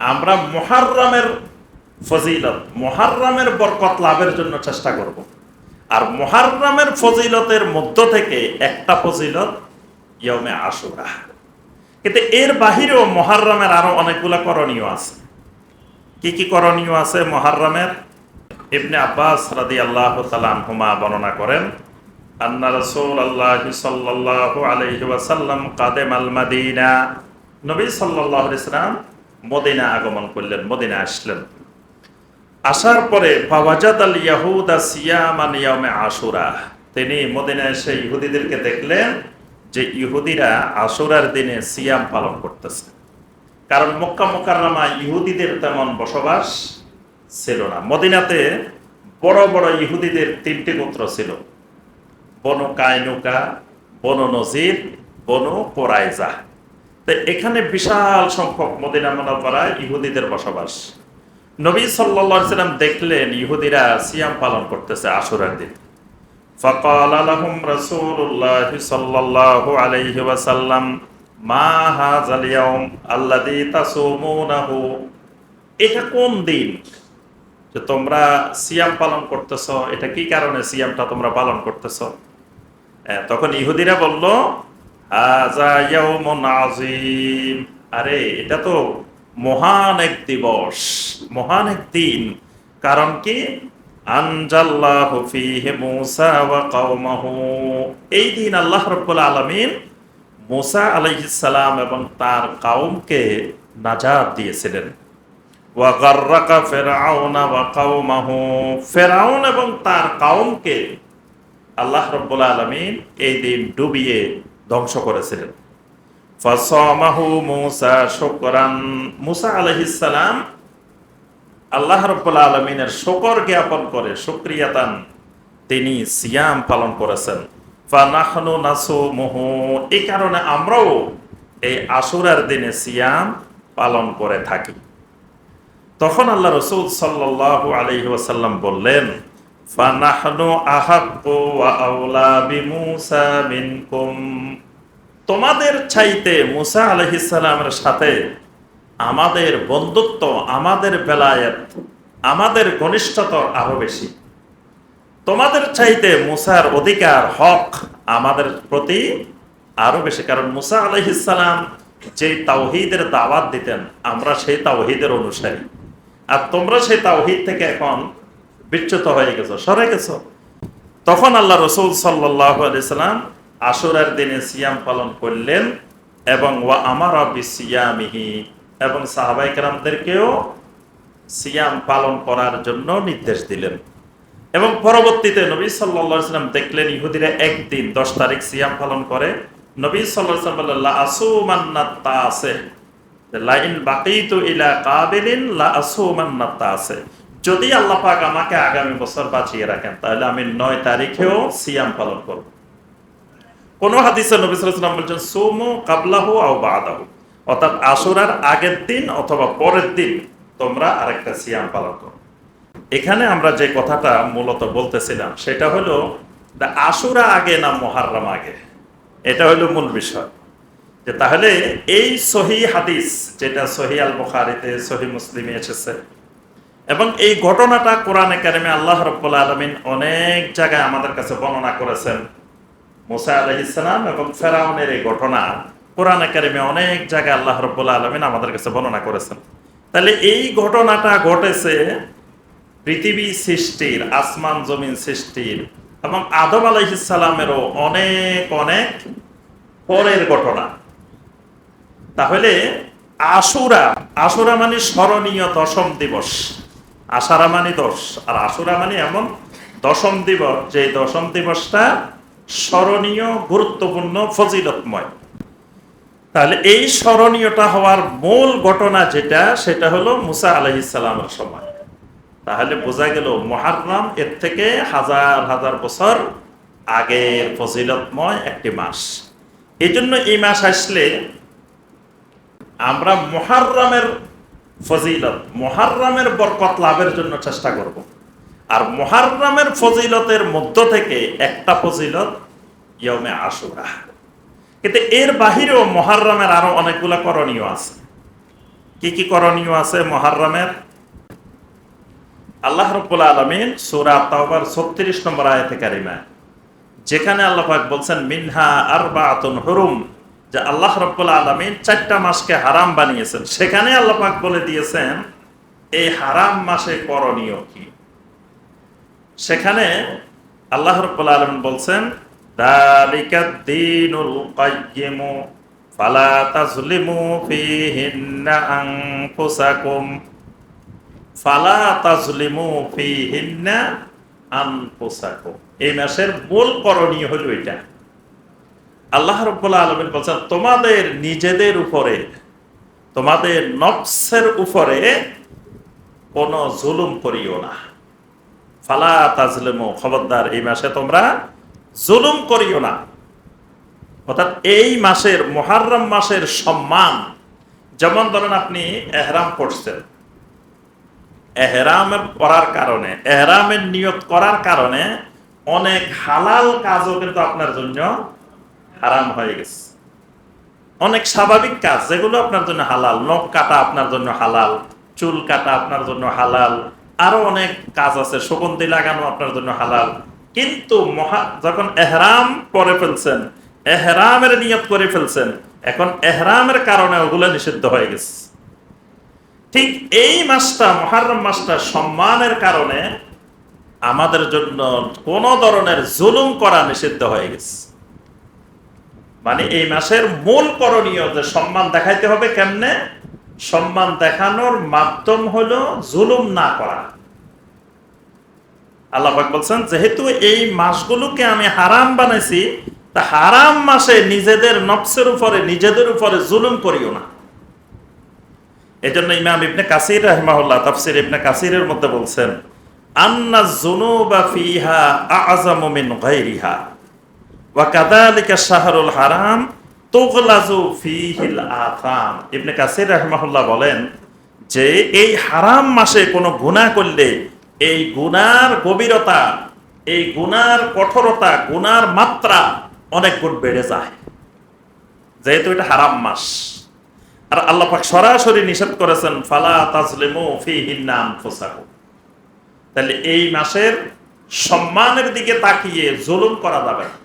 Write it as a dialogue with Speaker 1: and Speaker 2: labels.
Speaker 1: আমরা মহারমের ফজিলত মহারমের বরকত লাভের জন্য চেষ্টা করব। আর মহারমের ফজিলতের মধ্য থেকে একটা ফজিলত ইয়মে আশুরা। কিন্তু এর বাহিরেও মহারমের আরও অনেকগুলো করণীয় আছে। কি কি করণীয় আছে মহারমের ইবনে আব্বাস রাদি আল্লাহ হুমা বর্ণনা করেন, আন্না আল্লাহ সাল্লাহ আলহি ওয়াসাল্লাম কাদেম আল মাদিনা। নবী সাল্লাহ মদিনা আগমন করলেন, মদিনা আসলেন। আসার পরে ফাওয়াজাদ আল আশুরা। তিনি মদিনা এসে ইহুদিদেরকে দেখলেন যে ইহুদিরা আশুরার দিনে সিয়াম পালন করতেছে। কারণ মক্কা মোকাররমা ইহুদিদের তেমন বসবাস ছিল না। মদিনাতে বড় বড় ইহুদিদের তিনটি গোত্র ছিল। বনু কায়নুকা, বনু নজির, বনু কোরাইজা তো এখানে বিশাল সংখ্যক মদিনা মনোপরায় ইহুদিদের বসবাস নবী সাল্লা সাল্লাম দেখলেন ইহুদিরা সিয়াম পালন করতেছে আশুরার দিন فقال لهم رسول الله صلى الله عليه وسلم ما هذا اليوم الذي تصومونه এটা কোন দিন যে তোমরা সিয়াম পালন করতেছ এটা কি কারণে সিয়ামটা তোমরা পালন করতেছ হ্যাঁ, তখন ইহুদিরা বলল আযীম। আরে, এটা তো মহান এক দিবস, মহান এক দিন। কারণ কি? এই দিন আল্লাহ রাব্বুল আলামিন মুসা আলাইহিস এবং তার কওমকে নাজাত দিয়েছিলেন। কওমাহু। এবং তার কওমকে আল্লাহ রব্বুল আলমিন এই দিন ডুবিয়ে ধ্বংস করেছিলেন। ফসমাহু মুসা শুকরান। মুসা আলহিসাম আল্লাহ রব্বুল আলমিনের শকর জ্ঞাপন করে সুক্রিয়াতান তিনি সিয়াম পালন করেছেন। ফানাহনু নাসু মুহু এই কারণে আমরাও এই আশুরার দিনে সিয়াম পালন করে থাকি। তখন আল্লাহ রসুল সাল্লাহ আলহি বললেন তোমাদের চাইতে মুসা আলহিসাল্লামের সাথে আমাদের বন্ধুত্ব আমাদের বেলায়েত, আমাদের ঘনিষ্ঠতা আরও বেশি। তোমাদের চাইতে মুসার অধিকার হক আমাদের প্রতি আরও বেশি। কারণ মুসা আলহিসাল্লাম যে তাওহিদের দাওয়াত দিতেন, আমরা সেই তাওহিদের অনুসারী। আর তোমরা সেই তাওহিদ থেকে এখন বিচ্যুত হয়ে গেছো, সরে গেছো। তখন আল্লাহ রসুল সাল্লাম আশুরার দিনে সিয়াম পালন করলেন এবং ওয়া আমার সিয়ামিহি এবং সাহাবাই কালামদেরকেও সিয়াম পালন করার জন্য নির্দেশ দিলেন। এবং পরবর্তীতে নবী সাল্লাহ সাল্লাম দেখলেন, ইহুদিরা একদিন দশ তারিখ সিয়াম পালন করে। নবী সাল্লাহ সাল্লাম আসুমান্নাত্তা আছে লাইন বাকিতু ইলা লা আছে যদি আল্লাহ পাক আমাকে আগামী বছর বাঁচিয়ে রাখেন, তাহলে আমি নয় তারিখেও সিয়াম পালন করব। কোন হাদিসে নবী সাল্লাম বলছেন, সুমু কাবলাহু আও বাদাহু। অর্থাৎ আশুরার আগের দিন অথবা পরের দিন তোমরা আরেকটা সিয়াম পালন করো। এখানে আমরা যে কথাটা মূলত বলতেছিলাম, সেটা হলো আশুরা আগে না মহারম আগে? এটা হলো মূল বিষয়। যে তাহলে এই সহি হাদিস, যেটা সহি আল বুখারিতে সহি মুসলিমে এসেছে এবং এই ঘটনাটা কোরআন একাডেমি আল্লাহ রব্বুল আলমিন অনেক জায়গায় আমাদের কাছে বর্ণনা করেছেন। মুসা আলহ ইসলাম এবং ফেরাউনের এই ঘটনা কোরআন একাডেমি অনেক জায়গায় আল্লাহ রব্বুল আলমিন আমাদের কাছে বর্ণনা করেছেন। তাহলে এই ঘটনাটা ঘটেছে পৃথিবী সৃষ্টির, আসমান জমিন সৃষ্টির এবং আদম আলহিসালামেরও অনেক অনেক পরের ঘটনা। তাহলে আশুরা আশুরা মানে স্মরণীয় দশম দিবস। আশারা মানে দশ, আর আশুরা মানে এমন দশম দিবস যে দশম দিবসটা স্মরণীয়, গুরুত্বপূর্ণ, ফজিলতময়। তাহলে এই স্মরণীয়টা হওয়ার মূল ঘটনা যেটা, সেটা হলো মুসা আলহিসাল্লামের সময়। তাহলে বোঝা গেল মহারাম এর থেকে হাজার হাজার বছর আগের ফজিলতময় একটি মাস। এই জন্য এই মাস আসলে আমরা মহারামের ফজিলত। মহারামের বরকত লাভের জন্য চেষ্টা করব। আর মহারামের ফজিলতের মধ্য থেকে একটা ফজিলত ইয়মে আশুরা। কিন্তু এর বাহিরেও মহারামের আরও অনেকগুলা করণীয় আছে। কি কি করণীয় আছে মহারমের আল্লাহ রব্বুল আলমিন সুরা তাওবার ছত্রিশ নম্বর আয়াতে কারিমা। যেখানে আল্লাহ বলছেন, মিনহা আর বাতুন হরুম। যে আল্লাহ রব্বুল আলমিন চারটা মাসকে হারাম বানিয়েছেন। সেখানে আল্লাহ পাক বলে দিয়েছেন, এই হারাম মাসে করণীয় কি? সেখানে আল্লাহ রব্বুল আলমিন বলছেন এই মাসের মূল করণীয় হলো এটা। আল্লাহ রব্বুল আলমিন বলছেন, তোমাদের নিজেদের উপরে, তোমাদের নফসের উপরে কোনো জুলুম করিও না। ফালা তাজলিমু, খবরদার, এই মাসে তোমরা জুলুম করিও না। অর্থাৎ এই মাসের, মোহাররম মাসের সম্মান, যেমন ধরেন আপনি এহরাম পড়ছেন। এহরামের করার কারণে, এহরামের নিয়ত করার কারণে অনেক হালাল কাজও কিন্তু আপনার জন্য হারাম হয়ে গেছে। অনেক স্বাভাবিক কাজ, যেগুলো আপনার জন্য হালাল, নখ কাটা আপনার জন্য হালাল, চুল কাটা আপনার জন্য হালাল, আরও অনেক কাজ আছে, সুগন্ধি লাগানো আপনার জন্য হালাল। কিন্তু মহা, যখন এহরাম পরে ফেলছেন, এহরামের নিয়ত করে ফেলছেন, এখন এহরামের কারণে ওগুলো নিষিদ্ধ হয়ে গেছে। ঠিক এই মাসটা, মহারম মাসটা সম্মানের কারণে আমাদের জন্য কোন ধরনের জুলুম করা নিষিদ্ধ হয়ে গেছে। মানে এই মাসের মূল করণীয় যে সম্মান দেখাইতে হবে কেমনে? সম্মান দেখানোর মাধ্যম হলো জুলুম না করা। আল্লাহ বলছেন, যেহেতু এই মাসগুলোকে আমি হারাম বানাইছি, তা হারাম মাসে নিজেদের নফসের উপরে, নিজেদের উপরে জুলুম করিও না। এই জন্য ইমাম ইবনে কাসির রাহিমাহুল্লাহ তাফসির ইবনে কাসিরের মধ্যে বলছেন, আন্না জুনুবা ফিহা আযামু মিন গায়রিহা। বলেন যে এই হারাম মাসে কোনো গুনাহ করলে এই গুনার গভীরতা, এই গুনার কঠোরতা গুনার মাত্রা অনেক গুণ বেড়ে যায়। যেহেতু এটা হারাম মাস। আর আল্লাহ পাক সরাসরি নিষেধ করেছেন, ফালা তাজলিমু তাহলে এই মাসের সম্মানের দিকে তাকিয়ে জুলুম করা যাবে না।